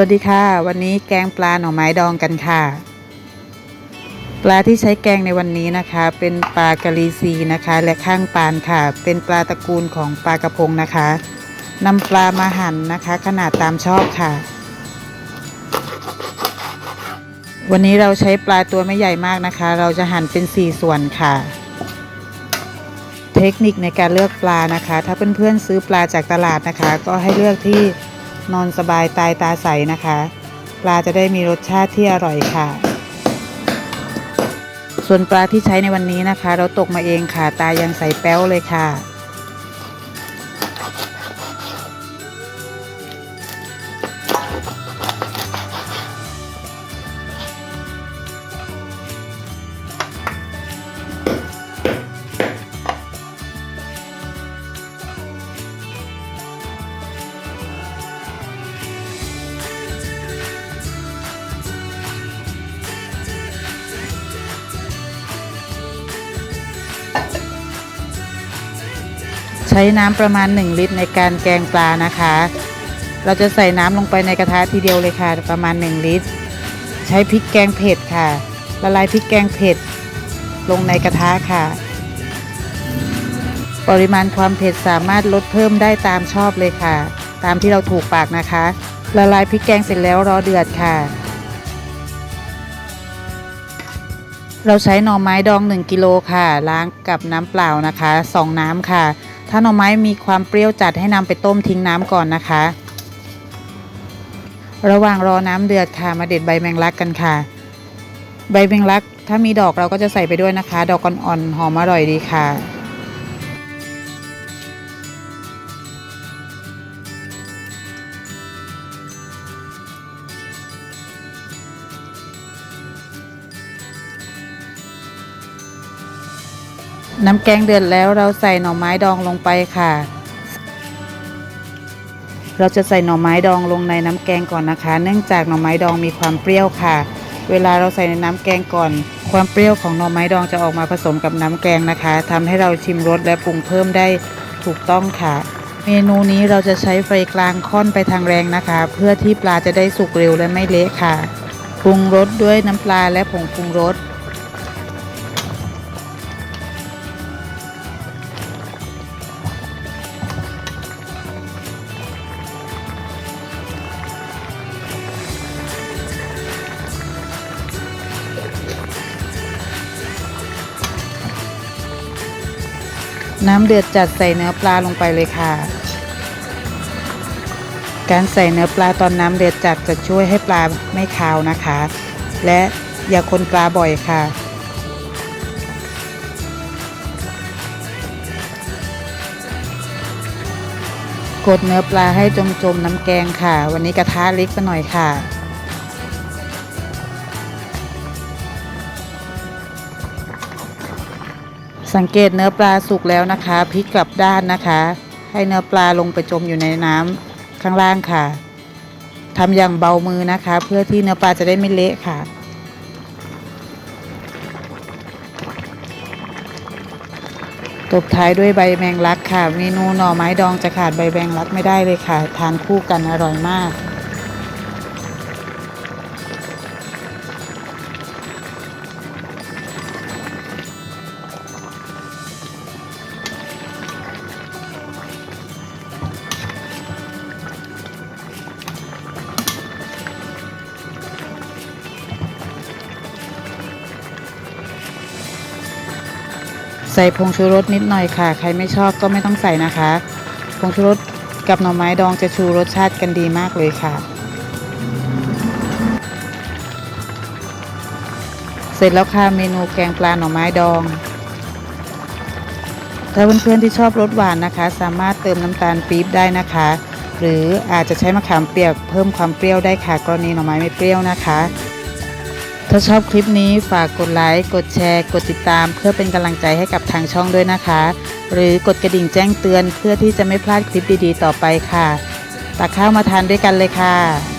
วัสดีค่ะ วันนี้แกงปลาหน่อไม้ดองกันค่ะ ปลาที่ใช้แกงในวันนี้นะคะ เป็นปลากะลีซีนะคะ และข้างปานค่ะ เป็นปลาตระกูลของปลากระพงนะคะนำปลามาหั่นนะคะ ขนาดตามชอบค่ะ วันนี้เราใช้ปลาตัวไม่ใหญ่มากนะคะ เราจะหั่นเป็น 4 ส่วนค่ะ เทคนิคในการเลือกปลานะคะ ถ้าเพื่อนๆซื้อปลาจากตลาดนะคะ ก็ให้เลือกที่ นอนสบายตายตาใสนะคะ ปลาจะได้มีรสชาติที่อร่อยค่ะ ส่วนปลาที่ใช้ในวันนี้นะคะ เราตกมาเองค่ะ ตายังใสแป้วเลยค่ะ ช้น้ำประมาณ 1 ลิตรในการแกงปลานะคะ เราจะใส่น้ำลงไปในกระทะทีเดียวเลยค่ะ ประมาณ 1 ลิตร ใช้พริกแกงเผ็ดค่ะ ละลายพริกแกงเผ็ด ลงในกระทะค่ะ ปริมาณความเผ็ดสามารถลดเพิ่มได้ตามชอบเลยค่ะ ตามที่เราถูกปากนะคะ ละลายพริกแกงเสร็จแล้วรอเดือดค่ะ เราใช้หน่อไม้ดอง 1 กิโลค่ะ ล้างกับน้ำเปล่านะคะ 2 น้ำค่ะ ถ้าหน่อไม้มีความเปรี้ยวจัดให้นำไปต้มทิ้งน้ำก่อนนะคะ ระหว่างรอน้ำเดือดค่ะมาเด็ดใบแมงลักกันค่ะ ใบแมงลักถ้ามีดอกเราก็จะใส่ไปด้วยนะคะ ดอกอ่อนๆหอมอร่อยดีค่ะ น้ำแกงเดือดแล้วเราใส่หน่อไม้ดองลงไปค่ะ เราจะใส่หน่อไม้ดองลงในน้ำแกงก่อนนะคะ เนื่องจากหน่อไม้ดองมีความเปรี้ยวค่ะ เวลาเราใส่ในน้ำแกงก่อน ความเปรี้ยวของหน่อไม้ดองจะออกมาผสมกับน้ำแกงนะคะทำให้เราชิมรสและปรุงเพิ่มได้ถูกต้องค่ะ เมนูนี้เราจะใช้ไฟกลางค่อนไปทางแรงนะคะ เพื่อที่ปลาจะได้สุกเร็วและไม่เละค่ะ ปรุงรสด้วยน้ำปลาและผงปรุงรส น้ำเดือดจัดใส่เนื้อปลาลงไปเลยค่ะ การใส่เนื้อปลาตอนน้ำเดือดจัดจะช่วยให้ปลาไม่คาวนะคะ และอย่าคนปลาบ่อยค่ะ กดเนื้อปลาให้จมๆน้ำแกงค่ะ วันนี้กระทะเล็กไปหน่อยค่ะ สังเกตเนื้อปลาสุกแล้วนะคะพลิกกลับด้านนะคะ ให้เนื้อปลาลงไปจมอยู่ในน้ำข้างล่างค่ะทำอย่างเบามือนะคะ เพื่อที่เนื้อปลาจะได้ไม่เละค่ะ ตบท้ายด้วยใบแมงลักค่ะ เมนูหน่อไม้ดองจะขาดใบแมงลักไม่ได้เลยค่ะ ทานคู่กันอร่อยมาก ใส่ผงชูรสนิดหน่อยค่ะ ใครไม่ชอบก็ไม่ต้องใส่นะคะ ผงชูรสกับหน่อไม้ดองจะชูรสชาติกันดีมากเลยค่ะ เสร็จแล้วค่ะเมนูแกงปลาหน่อไม้ดอง ถ้าเพื่อนๆที่ชอบรสหวานนะคะ สามารถเติมน้ำตาลปี๊บได้นะคะ หรืออาจจะใช้มะขามเปียกเพิ่มความเปรี้ยวได้ค่ะกรณีหน่อไม้ไม่เปรี้ยวนะคะ ถ้าชอบคลิปนี้ฝากกดไลค์ กดแชร์ กดติดตาม เพื่อเป็นกำลังใจให้กับทางช่องด้วยนะคะ หรือกดกระดิ่งแจ้งเตือนเพื่อที่จะไม่พลาดคลิปดีๆ ต่อไปค่ะ ตักข้าวมาทานด้วยกันเลยค่ะ